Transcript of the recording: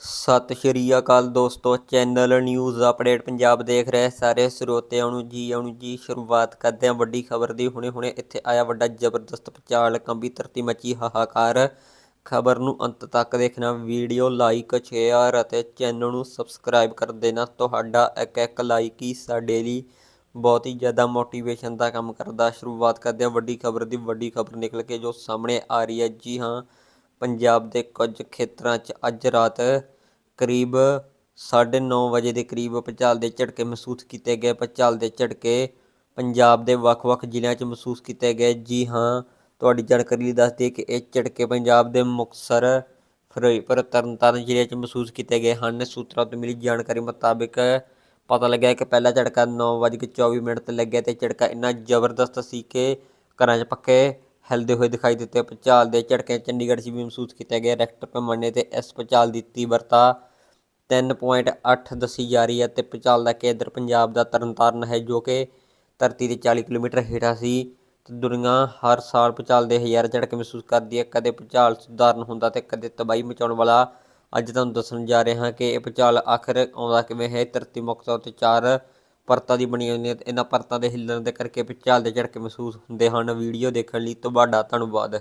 ਸਤਿ ਸ਼੍ਰੀ ਅਕਾਲ ਦੋਸਤੋ, channel news update Punjab ਦੇਖ ਰਹੇ ਸਾਰੇ ਸਰੋਤਿਆਂ ਨੂੰ ਜੀ, ਆਉਣ ਜੀ, ਸ਼ੁਰੂਆਤ ਕਰਦੇ ਹਾਂ ਵੱਡੀ ਖਬਰ ਦੀ। ਹੁਣੇ ਹੁਣੇ ਇੱਥੇ ਆਇਆ ਵੱਡਾ ਜ਼ਬਰਦਸਤ ਭੁਚਾਲ, ਕੰਬੀ ਧਰਤੀ ਮੱਚੀ ਹਾਹਾਕਾਰ। ਖਬਰ ਨੂੰ ਅੰਤ ਤੱਕ ਦੇਖਣਾ, ਵੀਡੀਓ ਲਾਈਕ, ਸ਼ੇਅਰ ਅਤੇ ਚੈਨਲ ਨੂੰ ਸਬਸਕ੍ਰਾਈਬ ਕਰ ਦੇਣਾ। ਤੁਹਾਡਾ ਇੱਕ ਇੱਕ ਲਾਈਕ ਹੀ ਸਾਡੇ ਲਈ ਬਹੁਤ ਹੀ ਜ਼ਿਆਦਾ ਮੋਟੀਵੇਸ਼ਨ ਦਾ ਕੰਮ ਕਰਦਾ। ਸ਼ੁਰੂਆਤ ਕਰਦੇ ਹਾਂ ਵੱਡੀ ਖਬਰ ਦੀ। ਵੱਡੀ ਖਬਰ ਨਿਕਲ ਕੇ ਜੋ ਸਾਹਮਣੇ ਆ ਰਹੀ ਹੈ। ਜੀ ਹਾਂ ਪੰਜਾਬ ਦੇ ਕੁਝ ਖੇਤਰਾਂ 'ਚ ਅੱਜ ਰਾਤ ਕਰੀਬ 9:30 ਵਜੇ ਦੇ ਕਰੀਬ ਭੂਚਾਲ ਦੇ ਝਟਕੇ ਮਹਿਸੂਸ ਕੀਤੇ ਗਏ। ਭੂਚਾਲ ਦੇ ਝਟਕੇ ਪੰਜਾਬ ਦੇ ਵੱਖ-ਵੱਖ ਜ਼ਿਲ੍ਹਿਆਂ 'ਚ ਮਹਿਸੂਸ ਕੀਤੇ ਗਏ। ਜੀ ਹਾਂ, ਤੁਹਾਡੀ ਜਾਣਕਾਰੀ ਲਈ ਦੱਸ ਦਈਏ ਕਿ ਇਹ ਝਟਕੇ ਪੰਜਾਬ ਦੇ ਮੁਕਤਸਰ, ਫਿਰੋਜ਼ਪੁਰ, ਤਰਨਤਾਰਨ ਜ਼ਿਲ੍ਹਿਆਂ 'ਚ ਮਹਿਸੂਸ ਕੀਤੇ ਗਏ ਹਨ। ਸੂਤਰਾਂ ਤੋਂ ਮਿਲੀ ਜਾਣਕਾਰੀ ਮੁਤਾਬਿਕ ਪਤਾ ਲੱਗਿਆ ਕਿ ਪਹਿਲਾ ਝਟਕਾ 9:24 ਮਿੰਟ ਤੇ ਲੱਗਿਆ ਤੇ ਝਟਕਾ ਇੰਨਾ ਜ਼ਬਰਦਸਤ ਸੀ ਕਿ ਘਰਾਂ 'ਚ ਪੱਕੇ ਹਿਲਦੇ ਹੋਏ ਦਿਖਾਈ ਦਿੱਤੇ। ਭੂਚਾਲ ਦੇ ਝਟਕੇ ਚੰਡੀਗੜ੍ਹ 'ਚ ਵੀ ਮਹਿਸੂਸ ਕੀਤਾ ਗਿਆ। ਰੈਕਟਰ ਪੈਮਾਨੇ ਤੇ ਇਸ ਭੂਚਾਲ ਦੀ ਤੀਬਰਤਾ 3.8 ਦੱਸੀ ਜਾ ਰਹੀ ਹੈ ਤੇ ਭੂਚਾਲ ਦਾ ਕੇਂਦਰ ਪੰਜਾਬ ਦਾ ਤਰਨਤਾਰਨ ਹੈ, ਜੋ ਕਿ ਧਰਤੀ ਦੇ 40 ਕਿਲੋਮੀਟਰ ਹੇਠਾਂ ਸੀ। ਤੇ ਦੁਨੀਆ ਹਰ ਸਾਲ ਭੂਚਾਲ ਦੇ ਹਜ਼ਾਰ ਝਟਕੇ ਮਹਿਸੂਸ ਕਰਦੀ ਹੈ। ਕਦੇ ਭੂਚਾਲ ਸੁਧਾਰਨ ਹੁੰਦਾ ਤੇ ਕਦੇ ਤਬਾਹੀ ਮਚਾਉਣ ਵਾਲਾ। ਅੱਜ ਤੁਹਾਨੂੰ ਦੱਸਣ ਜਾ ਰਹੇ ਹਾਂ ਕਿ ਇਹ ਭੂਚਾਲ ਆਖਰ ਆਉਂਦਾ ਕਿਵੇਂ ਹੈ। ਧਰਤੀ ਮੁੱਖ ਤੌਰ ਤੇ ਚਾਰ ਪਰਤਾਂ ਦੀ ਬਣੀ ਹੋਈ ਹੈ ਇਹਨਾਂ ਪਰਤਾਂ ਦੇ ਹਿੱਲਣ ਦੇ ਕਰਕੇ ਭੂਚਾਲ ਦੇ ਝਟਕੇ ਮਹਿਸੂਸ ਹੁੰਦੇ ਹਨ। ਵੀਡੀਓ ਦੇਖਣ ਲਈ ਤੁਹਾਡਾ ਧੰਨਵਾਦ।